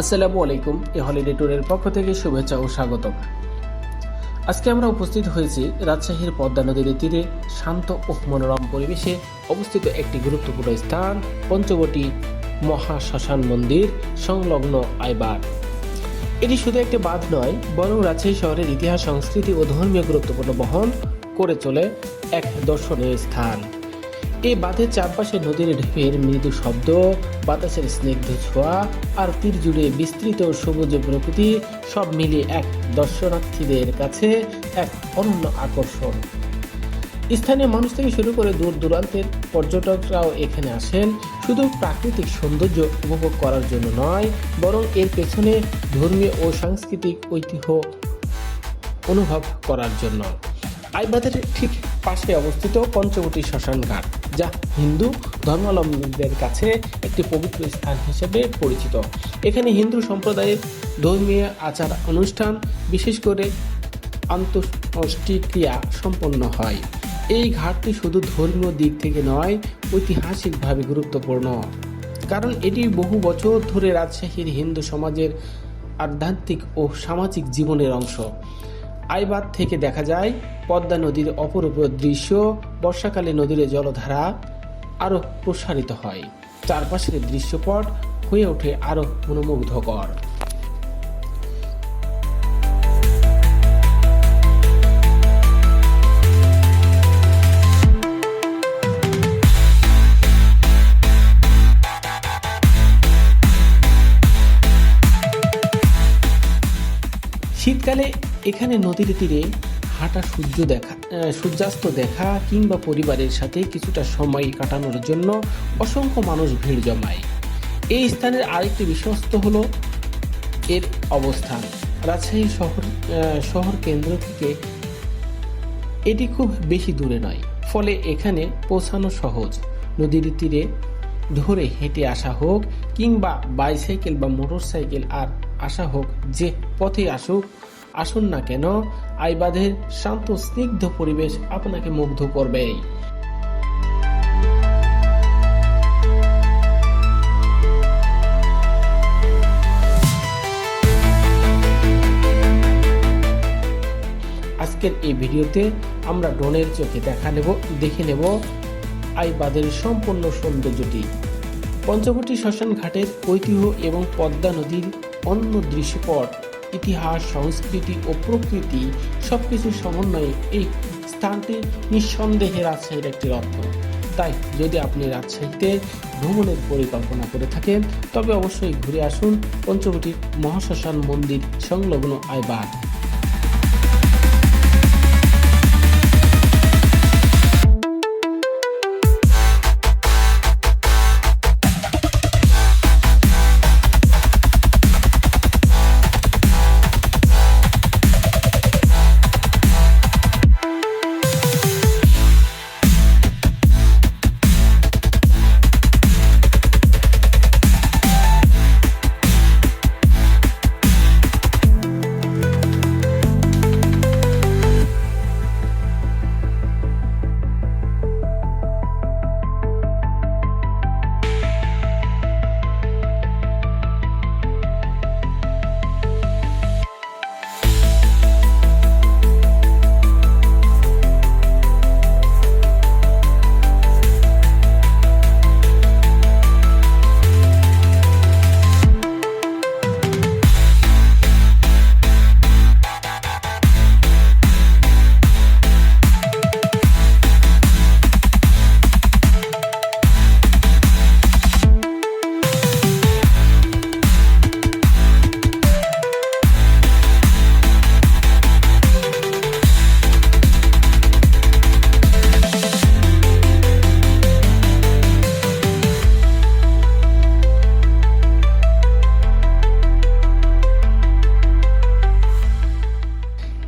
আসসালামু আলাইকুম, a holiday ট্যুরের পক্ষ থেকে শুভেচ্ছা ও স্বাগতম। আজকে আমরা উপস্থিত হয়েছি রাজশাহীর পদ্মা নদীর তীরে শান্ত ও মনোরম পরিবেশে অবস্থিত একটি গুরুত্বপূর্ণ স্থান, পঞ্চবটি মহাশ্মশান মন্দির, সংলগ্ন আইবার। এটি শুধু একটি বাঁধ নয়, বরং রাজশাহী শহরের ইতিহাস, সংস্কৃতি ও ধর্মীয় গুরুত্বপূর্ণ বহন করে চলে এক দর্শনীয় স্থান। এই বাঁধের চারপাশে নদীর ঢেপের মৃদু শব্দ, বাতাসের স্নিগ্ধ ছোঁয়া আর তীর জুড়ে বিস্তৃত সবুজ প্রকৃতি সব মিলিয়ে এক দর্শনার্থীদের কাছে এক অনন্য আকর্ষণ। স্থানীয় মানুষ থেকে শুরু করে দূর দূরান্তের পর্যটকরাও এখানে আসেন। শুধু প্রাকৃতিক সৌন্দর্য উপভোগ করার জন্য নয়, বরং এর পেছনে ধর্মীয় ও সাংস্কৃতিক ঐতিহ্য অনুভব করার জন্য। আইবাদের ঠিক পাশে অবস্থিত পঞ্চবটি শ্মশান ঘাট যা হিন্দু ধর্মাবলম্বীদের কাছে একটি পবিত্র স্থান হিসেবে পরিচিত। এখানে হিন্দু সম্প্রদায়ের ধর্মীয় আচার অনুষ্ঠান, বিশেষ করে আন্তঃষ্টিক্রিয়া সম্পন্ন হয়। এই ঘাটটি শুধু ধর্মীয় দিক থেকে নয়, ঐতিহাসিকভাবে গুরুত্বপূর্ণ। কারণ এটি বহু বছর ধরে রাজশাহীর হিন্দু সমাজের আধ্যাত্মিক ও সামাজিক জীবনের অংশ। আইবাদ থেকে দেখা যায় পদ্মা নদীর অপরূপ দৃশ্য, বর্ষাকালে নদীর জলধারা আরও প্রসারিত হয়। চারপাশের দৃশ্যপট হয়ে ওঠে আরও মনোমুগ্ধকর। শীতকালে এখানে নদীর তীরে হাঁটা সূর্য দেখা সূর্যাস্ত দেখা কিংবা পরিবারের সাথে কিছুটা সময় কাটানোর জন্য অসংখ্য মানুষ ভিড় জমায়। এই স্থানের আরেকটি বিশ্বস্ত হলো এর অবস্থান। রাজশাহী শহর শহর কেন্দ্র থেকে এটি খুব বেশি দূরে নয়, ফলে এখানে পৌঁছানো সহজ। নদীর তীরে ধরে হেঁটে আসা হোক কিংবা বাইসাইকেল বা মোটরসাইকেল আর আসা হোক, যে পথে আসুক আসুন না কেন আইবাদের শান্ত, স্নিগ্ধ পরিবেশ আপনাকে মুগ্ধ করবেই আজকের এই ভিডিওতে আমরা ড্রোনের চোখে দেখা নেব, দেখে নেব আইবাদের সম্পূর্ণ সৌন্দর্যটি। পঞ্চবটি শ্মশান ঘাটের ঐতিহ্য এবং পদ্মা নদীর অন্য দৃশ্যপট ইতিহাস, সংস্কৃতি ও প্রকৃতি সব কিছুর সমন্বয়ে এই স্থানটি নিঃসন্দেহে রাজশাহীর একটি রত্ন। তাই যদি আপনি রাজশাহীতে ভ্রমণের পরিকল্পনা করে থাকেন, তবে অবশ্যই ঘুরে আসুন পঞ্চবটির মহাশ্মশান মন্দির সংলগ্ন আইবাদ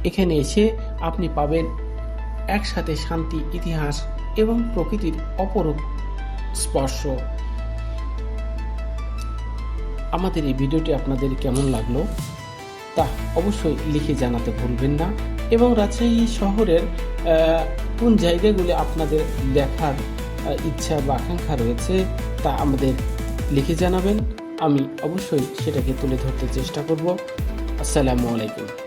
এখানে এসে আপনি পাবেন একসাথে শান্তি, ইতিহাস এবং প্রকৃতির অপরূপ স্পর্শ। আমাদের এই ভিডিওটি আপনাদের কেমন লাগল? তা অবশ্যই লিখে জানাতে ভুলবেন না এবং রাজশাহী শহরের কোন জায়গাগুলি আপনাদের দেখার ইচ্ছা বা আকাঙ্ক্ষা রয়েছে তা আমাদের লিখে জানাবেন। আমি অবশ্যই সেটাকে তুলে ধরতে চেষ্টা করব। আসসালামু আলাইকুম।